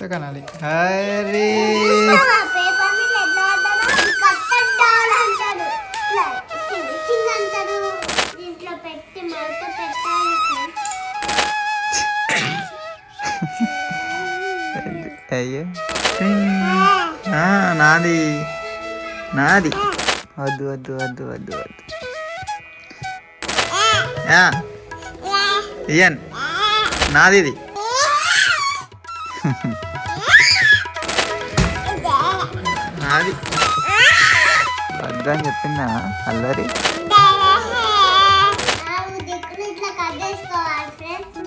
ఇట్లా కనాలి హరి అయ్యో నాది. నాది. వద్దు వద్దు వద్దు వద్దు వద్దు. ఆ, ఇయ్యన్ నాది ఇది వద్దని చెప్పిందా అల్లరి?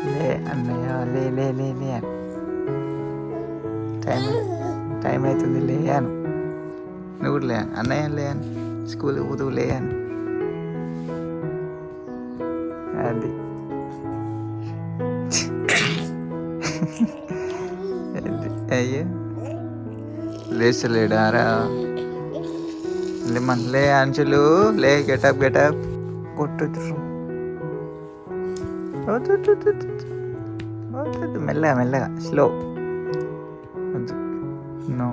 లే అన్నయ్య లే లే లే లే అను. టైం టైం అవుతుంది లే అను. నువ్వు కూడా లే అన్నయ్య లే అని. స్కూల్కి పోతూ లే అని. అది. అది. అయ్యో. లేచలేడారా లేమన్ లే అంచులు లే గెటప్ గెటప్ కొట్టుతురు మెల్లగా మెల్లగా స్లో నో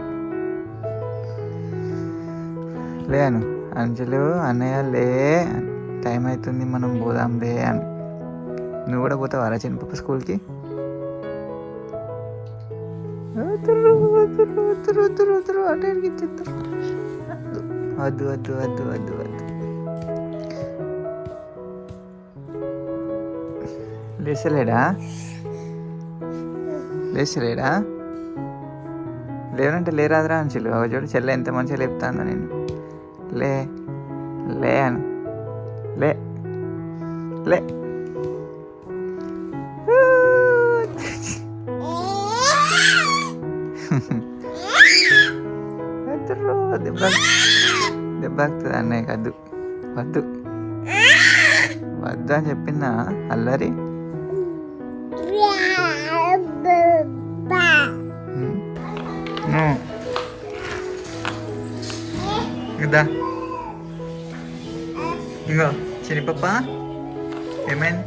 లేను అంజలు అన్నయ్య లే. టైం అవుతుంది మనం పోదాం లే అని. నువ్వు కూడా పోతావు పోతావారా చిన్నపప్ప స్కూల్కి? అటు ఇరికిచ్చేస్తారు. వద్దు వద్దు వద్దు వద్దు వద్దు. లేచలేడా? లేచలేడా? లేనంటే లేరాదురా అంచులు అవ చూడు చెల్లె ఎంత మంచిగా లేపుతాను నేను. లే లే అను. లే లే. దెబ్బ. దెబ్బతుంది అన్నయ్య వద్దు వద్దు వద్దు అని చెప్పిందా అల్లరి ఉమ్. నో. ఇదా ఇంకో చిన్ని పప్ప ఏమైంది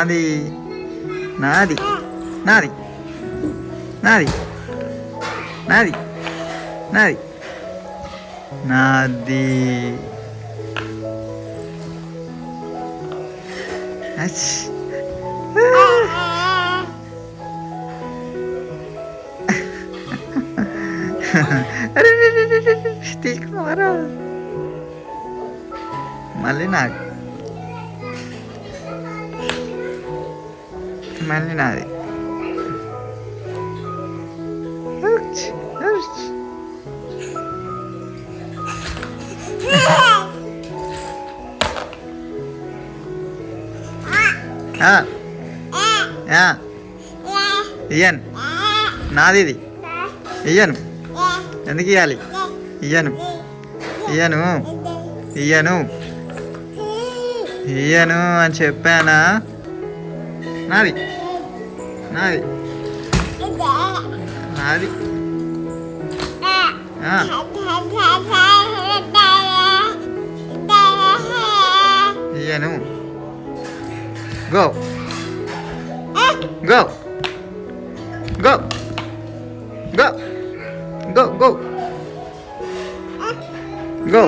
ఆ, నాది నాది నాది నాది నాది నాది నాది అచ్. అరే మళ్ళీ నాది ఇయ్యను నాది ఇది ఇయ్యను ఎందుకు ఇవ్వాలి ఇయ్యను ఇయ్యను ఇయ్యను ఇయ్యను అని చెప్పానా? నాది. నాది నాది ఆ, ఇయ్యను go go go go go go go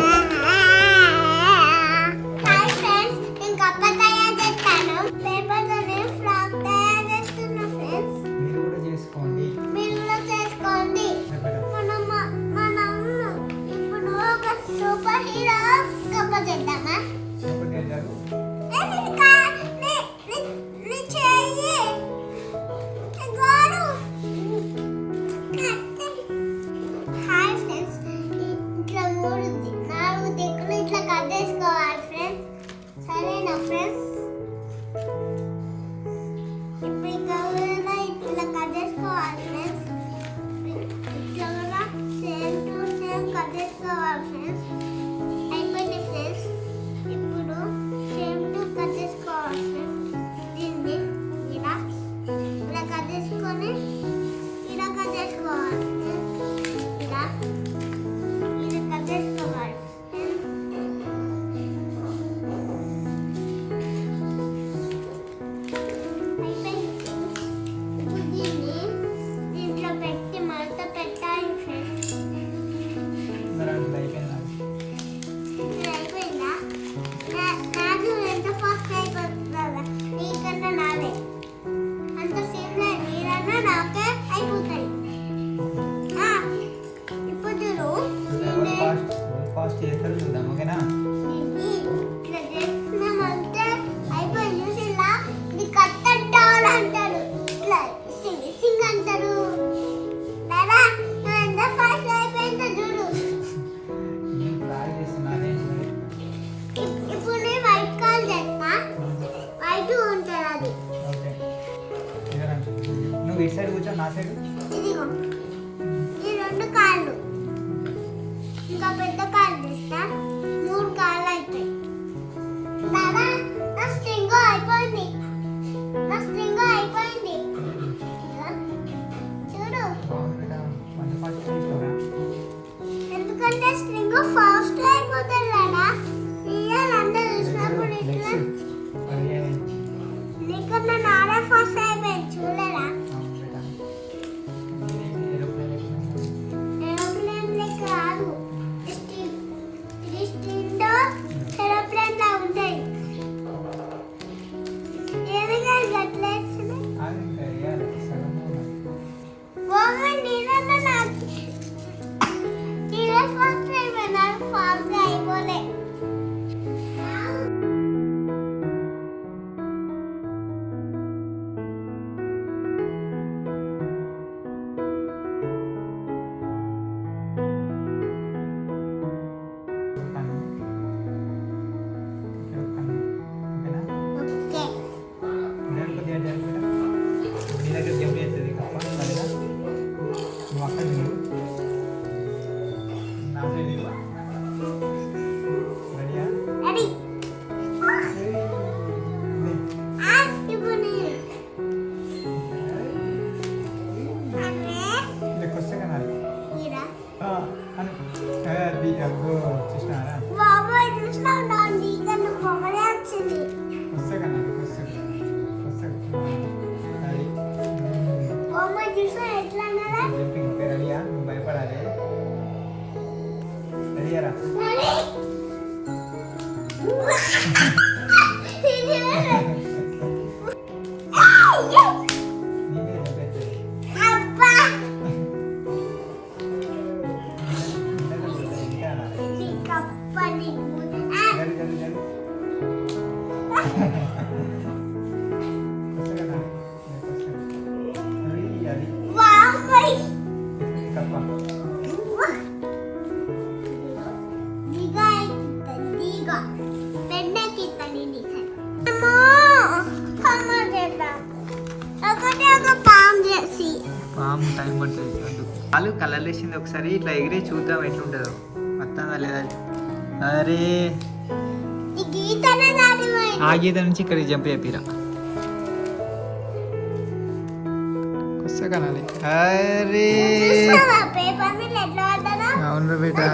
చేస్తారు చూద్దాం ఓకేనా? నువ్వు ఇటు సైడ్ కూర్చో నా సైడ్ చూసినారా బాబాయ్ పుస్తకం పుస్తకం. పుస్తకం. అది. బొమ్మ చేసి పాము టైం పడుతుంది వాళ్ళు కలర్ వేసింది ఒకసారి ఇట్లా ఎగిరి చూద్దాం ఎట్లుంటుందో. వస్తుందా లేదా? అరే. ఆ గీత నుంచి ఇక్కడికి జంప్ చెప్పిరా కొస్తా అరే. అవును బేటా.